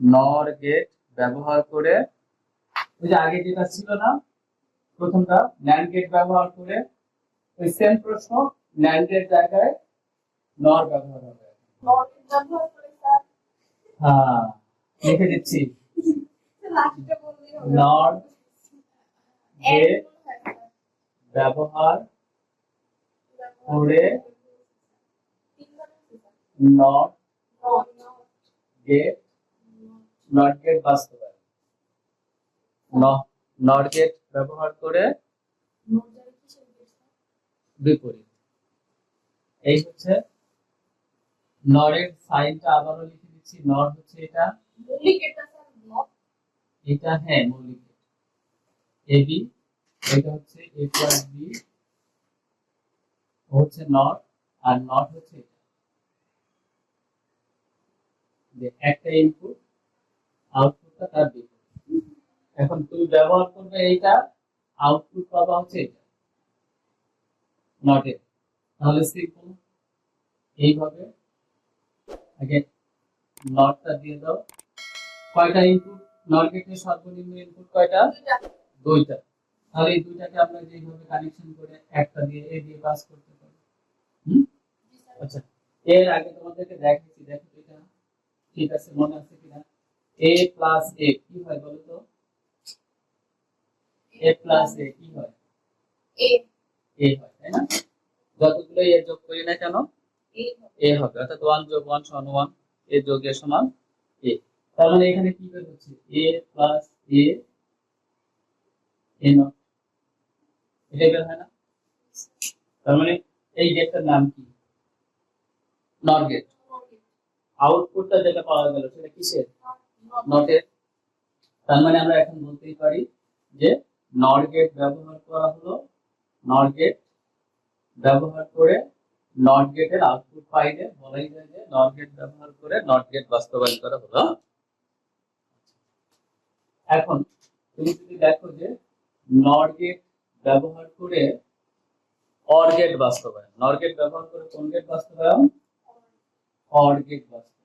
নর গেট ব্যবহার করে ওই যে আগে যেটা ছিল না প্রথমটা ন্যান্ড গেট ব্যবহার করে ওই সেম প্রশ্ন ন্যান্ডের জায়গায় নর ব্যবহার হবে। হ্যাঁ লিখে দিচ্ছি। নর গেট ব্যবহার করে নট গেট নট গেট বাস্তবায়ন। নট গেট ব্যবহার করে বিপরীত। এই হচ্ছে নরের সাইনটা আবারও লিখে দিচ্ছি। নর হচ্ছে এটা। এটা হ্যাঁ মৌলিক এ বি এটা হচ্ছে এ প্লাস বি হচ্ছে নট আর নট হচ্ছে এটা। একটা ইনপুট আউটপুটটা তার বিপরীত এখন তুমি ব্যবহার করবে এইটা আউটপুট পাবা হচ্ছে এটা। নটে তাহলে সিম্পল এইভাবে। আগে নটটা দিয়ে দাও। কয়টা ইনপুট নট গেটের সর্বনিম্ন ইনপুট কয়টা? দুইটা। তাহলে এই দুইটাকে আমরা যেভাবে কানেকশন করে একটা দিয়ে এ দিয়ে পাস করতে পারি। আচ্ছা। এর আগে তোমাদেরকে দেখাচ্ছি। দেখো এটা ঠিক আছে মনে আছে কিনা? এ প্লাস এ কি হয় বলো তো? এ প্লাস এ কি হয়? এ হয় তাই না? যতগুলো এ যোগ করি না কেন? এ হবে। অর্থাৎ ওয়ান যোগ ওয়ান সমান ওয়ান এ যোগ এ সমান এ তার মানে এখানে কি বের হচ্ছে A plus A A not এটাই বের হয় না? তার মানে এই গেটটার নাম কি? নট গেট আউটপুটটা যেটা পাওয়া গেল সেটা কিসের? নটের তার মানে আমরা এখন বলতেই পারি যে নট গেট ব্যবহার করা হলো নট গেট ব্যবহার করে নট গেটের আউটপুট পাইলে বলাই যায় যে নট গেট ব্যবহার করে নট গেট বাস্তবায়ন করা হলো। এখন তুমি যদি দেখো যে নট গেট ব্যবহার করে অর গেট বাস্তবায়ন নট গেট ব্যবহার করে কোন গেট বাস্তবায়ন? অর গেট বাস্তবায়ন।